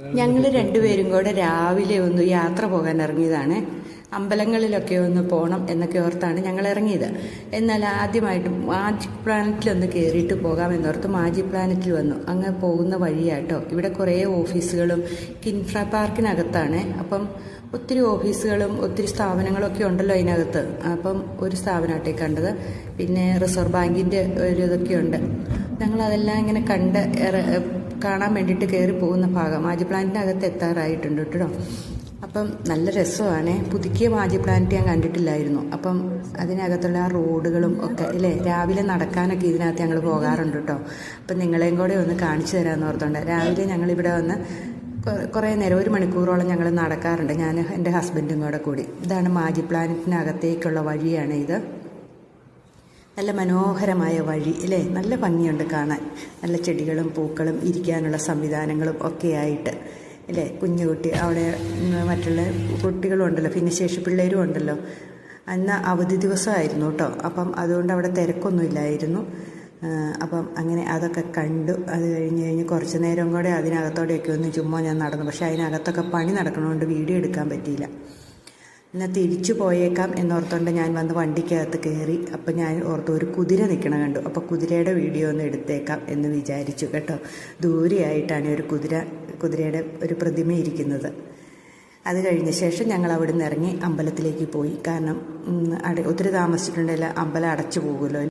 ഞങ്ങൾ രണ്ടുപേരും കൂടെ രാവിലെ ഒന്ന് യാത്ര പോകാൻ ഇറങ്ങിയതാണ്. അമ്പലങ്ങളിലൊക്കെ ഒന്ന് പോകണം എന്നൊക്കെ ഓർത്താണ് ഞങ്ങൾ ഇറങ്ങിയത്. എന്നാൽ ആദ്യമായിട്ട് മാജിക് പ്ലാനറ്റിൽ ഒന്ന് കയറിയിട്ട് പോകാം എന്നോർത്ത് മാജിക് പ്ലാനറ്റിൽ വന്നു. അങ്ങ് പോകുന്ന വഴിയാട്ടോ. ഇവിടെ കുറേ ഓഫീസുകളും കിൻഫ്ര പാർക്കിനകത്താണ്. അപ്പം ഒത്തിരി ഓഫീസുകളും ഒത്തിരി സ്ഥാപനങ്ങളും ഒക്കെ ഉണ്ടല്ലോ അതിനകത്ത്. അപ്പം ഒരു സ്ഥാപനമാട്ടെ കണ്ടത്. പിന്നെ റിസർവ് ബാങ്കിന്റെ ഒരു ഇതൊക്കെ ഉണ്ട്. ഞങ്ങൾ അതെല്ലാം ഇങ്ങനെ കണ്ട് കാണാൻ വേണ്ടിയിട്ട് കയറി പോകുന്ന ഭാഗം മാജി പ്ലാന്റിന്റെ അകത്ത് എത്താറായിട്ടുണ്ട് കേട്ടോ. അപ്പം നല്ല രസമാണ്. പുതുക്കിയ മാജി പ്ലാന്റ് ഞാൻ കണ്ടിട്ടില്ലായിരുന്നു. അപ്പം അതിനകത്തുള്ള ആ റോഡുകളും ഒക്കെ അല്ലേ രാവിലെ നടക്കാനൊക്കെ ഇതിനകത്ത് ഞങ്ങൾ പോകാറുണ്ട് കേട്ടോ. അപ്പം നിങ്ങളെയും കൂടെ ഒന്ന് കാണിച്ചു തരാമെന്ന് ഓർത്തുണ്ട്. രാവിലെ ഞങ്ങളിവിടെ വന്ന് കുറേ നേരം ഒരു മണിക്കൂറോളം ഞങ്ങൾ നടക്കാറുണ്ട്. ഞാൻ എന്റെ ഹസ്ബൻഡും കൂടെ കൂടി. ഇതാണ് മാജി പ്ലാനറ്റിനകത്തേക്കുള്ള വഴിയാണ് ഇത്. നല്ല മനോഹരമായ വഴി അല്ലേ? നല്ല ഭംഗിയുണ്ട് കാണാൻ. നല്ല ചെടികളും പൂക്കളും ഇരിക്കാനുള്ള സംവിധാനങ്ങളും ഒക്കെ ആയിട്ട് അല്ലേ? കുഞ്ഞു കുട്ടി അവിടെ മറ്റുള്ള കുട്ടികളും ഉണ്ടല്ലോ ഭിന്നശേഷി പിള്ളേരും ഉണ്ടല്ലോ. അന്ന് അവധി ദിവസമായിരുന്നു കേട്ടോ. അപ്പം അതുകൊണ്ട് അവിടെ തിരക്കൊന്നുമില്ലായിരുന്നു. അപ്പം അങ്ങനെ അതൊക്കെ കണ്ടു. അത് കഴിഞ്ഞ് കഴിഞ്ഞ് കുറച്ച് നേരം കൂടെ അതിനകത്തോടെയൊക്കെ ഒന്ന് ചുമ്മാ ഞാൻ നടന്നു. പക്ഷേ അതിനകത്തൊക്കെ പണി നടക്കണതുകൊണ്ട് വീഡിയോ എടുക്കാൻ പറ്റിയില്ല. എന്നാൽ തിരിച്ചു പോയേക്കാം എന്നോർത്തുകൊണ്ട് ഞാൻ വന്ന് വണ്ടിക്കകത്ത് കയറി അപ്പം ഞാൻ ഓർത്തു ഒരു കുതിര നിൽക്കണ കണ്ടു. അപ്പോൾ കുതിരയുടെ വീഡിയോ ഒന്ന് എടുത്തേക്കാം എന്ന് വിചാരിച്ചു കേട്ടോ. ദൂരെയായിട്ടാണ് ഒരു കുതിര കുതിരയുടെ ഒരു പ്രതിമ ഇരിക്കുന്നത്. അത് കഴിഞ്ഞ ശേഷം ഞങ്ങൾ അവിടെ നിന്ന് ഇറങ്ങി അമ്പലത്തിലേക്ക് പോയി. കാരണം ഒത്തിരി താമസിച്ചിട്ടുണ്ടെങ്കിൽ അമ്പലം അടച്ചു പോകുമല്ലോ.